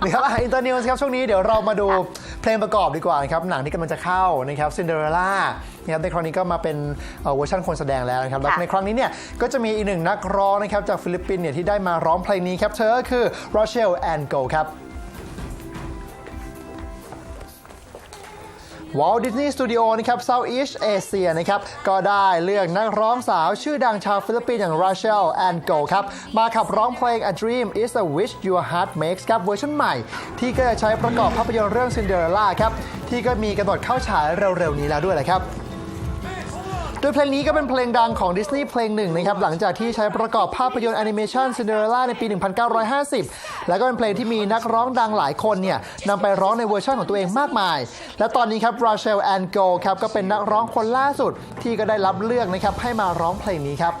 นะครับอินเตอร์นิวส์ครับ ช่วงนี้เดี๋ยวเรามาดูเพลงประกอบดีกว่านะครับ หนังที่กำลังจะเข้านะครับซินเดอเรลล่านะครับในครั้งนี้ก็มาเป็นเอ่อเวอร์ชันคนแสดงแล้วนะครับแล้วค่ะในครั้งนี้เนี่ยก็จะมีอีกหนึ่งนักร้องนะครับจากฟิลิปปินส์เนี่ยที่ได้มาร้องเพลงนี้ครับเธอก็คือ Rochelle and Go ครับ วอลดิสนีย์สตูดิโอนะครับ Southeast Asia นะครับก็ได้เลือกนักร้องสาวชื่อดังชาวฟิลิปปินส์อย่างราเชลแอนโกครับมาขับร้องเพลง A Dream is a Wish Your Heart Makes ครับเวอร์ชันใหม่ ที่ก็จะใช้ประกอบภาพยนตร์เรื่อง Cinderella ครับที่ก็มีกำหนดเข้าฉายเร็วๆนี้แล้วด้วยแหละครับ โดยเพลงนี้ก็เป็นเพลงดังของดิสนีย์เพลงหนึ่งนะครับหลังจากที่ใช้ประกอบภาพยนตร์แอนิเมชันซินเดอเรลล่าในปี 1950 แล้วก็เป็นเพลงที่มีนักร้องดังหลายคนเนี่ยนำไปร้องในเวอร์ชันของตัวเองมากมาย และตอนนี้ครับราเชลแอนโกครับก็เป็นนักร้องคนล่าสุดที่ก็ได้รับเลือกนะครับให้มาร้องเพลงนี้ครับ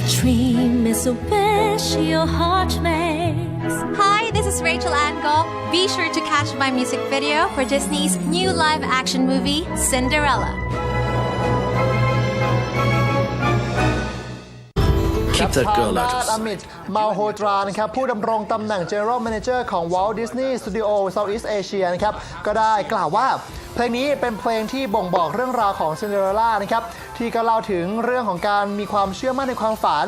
A dream is a wish your heart makes. Hi, this is Rachel Ango. Be sure to catch my music video for Disney's new live action movie, Cinderella. Keep that girl ทาง out ด้าน of อ sight. มิตมาโฮตรานะครับผู้ดำรงตำแหน่ง General Manager ของ Walt Disney Studio Southeast Asia นะครับก็ได้กล่าวว่า เพลงนี้เป็นเพลงที่บ่งบอกเรื่องราวของ Cinderella นะครับที่ก็เล่าถึงเรื่องของการมีความเชื่อมั่นในความฝัน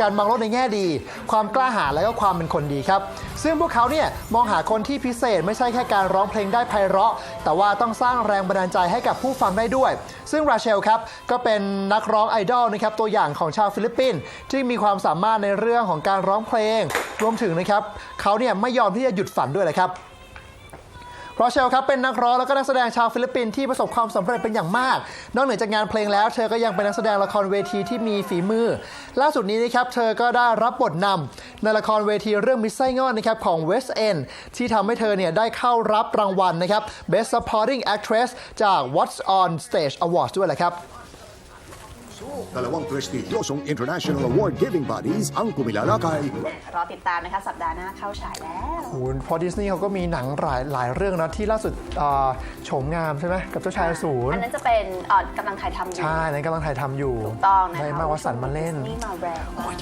การมองโลกในแง่ดี ความกล้าหาญและก็ความเป็นคนดีครับ ซึ่งพวกเขาเนี่ยมองหาคนที่พิเศษไม่ใช่แค่การร้องเพลงได้ไพเราะ แต่ว่าต้องสร้างแรงบันดาลใจให้กับผู้ฟังได้ด้วย ซึ่งราเชลครับก็เป็นนักร้องไอดอลนะครับตัวอย่างของชาวฟิลิปปินส์ที่มีความสามารถในเรื่องของการร้องเพลง รวมถึงนะครับเขาเนี่ยไม่ยอมที่จะหยุดฝันด้วยเลยครับรอเชลครับเป็นนักร้องแล้วก็นักแสดงชาวฟิลิปปินส์ที่ประสบความสำเร็จเป็นอย่างมาก นอกเหนือจากงานเพลงแล้ว เธอก็ยังเป็นนักแสดงละครเวทีที่มีฝีมือ ล่าสุดนี้นะครับเธอก็ได้รับบทนำ ในละครเวทีเรื่องมิสไซงอนนะครับของ West End ที่ทำให้เธอเนี่ยได้เข้ารับรางวัลนะครับ Best Supporting Actress จาก What's on Stage Awards ด้วยแหละครับ Dalawang prestigyosong international award-giving bodies ang kumilala kay รอติดตามนะคะสัปดาห์หน้าเข้าฉายแล้วโอ้โหเพอดิสนีย์เขาก็มีหนังหลายหลายเรื่องนะที่ล่าสุดอ่าโฉมงามใช่ไหมกับเจ้าชายอสูรอันนั้นจะเป็นเอ่อกำลังถ่ายทำอยู่ใช่นั้นกำลังถ่ายทำอยู่ถูกต้องนะคะได้มากวสันต์มาเล่น นี่มาแรงมาก